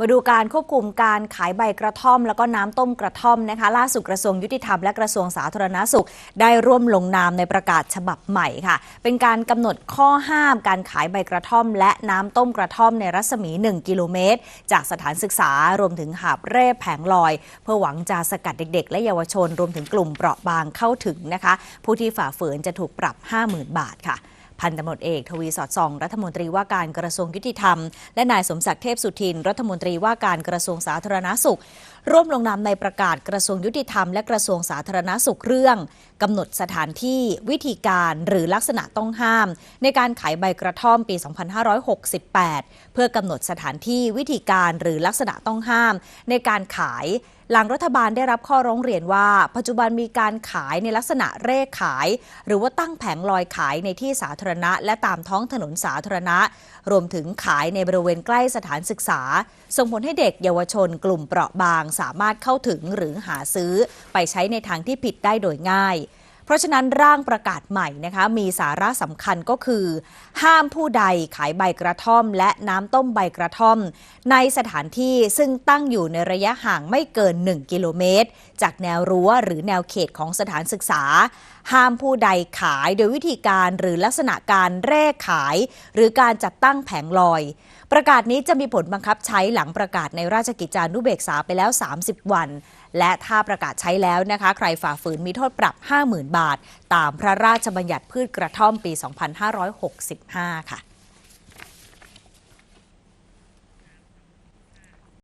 มาดูการควบคุมการขายใบกระท่อม แล้วก็น้ำต้มกระท่อมนะคะ ล่าสุดกระทรวงยุติธรรมและกระทรวงสาธารณสุข ได้ร่วมลงนามในประกาศฉบับใหม่ค่ะ เป็นการกำหนดข้อห้ามการขายใบกระท่อม และน้ำต้มกระท่อมในรัศมี 1 กิโลเมตร จากสถานศึกษารวมถึงหาบเร่แผงลอย เพื่อหวังจะสกัดเด็ก ๆ และเยาวชนรวมถึงกลุ่มเปราะบางเข้าถึงนะคะ ผู้ที่ฝ่าฝืนจะถูกปรับ 50,000 บาทค่ะ พันตำรวจเอกทวีสอดส่อง รัฐมนตรีว่าการกระทรวงยุติธรรม และนายสมศักดิ์เทพสุทิน รัฐมนตรีว่าการกระทรวงสาธารณาสุข ร่วมลงนามในประกาศกระทรวงยุติธรรมและกระทรวงสาธารณาสุขเรื่องกำหนดสถานที่วิธีการหรือลักษณะต้องห้าม ในการขายใบกระท่อมปี 2568 เพื่อกำหนดสถานที่วิธีการหรือลักษณะต้องห้าม ในการขายหลังรัฐบาลได้รับข้อร้องเรียนว่า ปัจจุบันมีการขายในลักษณะเร่ขาย หรือว่าตั้งแผงลอยขายในที่สาธารณะ และตามท้องถนนสาธารณะ รวมถึงขายในบริเวณใกล้สถานศึกษา ส่งผลให้เด็กเยาวชนกลุ่มเปราะบางสามารถเข้าถึงหรือหาซื้อไปใช้ในทางที่ผิดได้โดยง่าย เพราะฉะนั้นร่างประกาศใหม่นะคะมีสาระสำคัญก็คือ ห้ามผู้ใดขายใบกระท่อม และน้ำต้มใบกระท่อม ในสถานที่ซึ่งตั้งอยู่ในระยะห่างไม่เกิน 1 กิโลเมตร จากแนวรั้วหรือแนวเขตของสถานศึกษา ห้ามผู้ใดขายโดยวิธีการหรือลักษณะการแร่ขาย หรือการจัดตั้งแผงลอย ประกาศนี้จะมีผลบังคับใช้หลังประกาศในราชกิจจานุเบกษาไปแล้ว 30 วัน และถ้าประกาศใช้แล้วนะคะ ใครฝ่าฝืนมีโทษปรับ 50,000บาท ตามพระราชบัญญัติพืชกระท่อมปี 2565 ค่ะ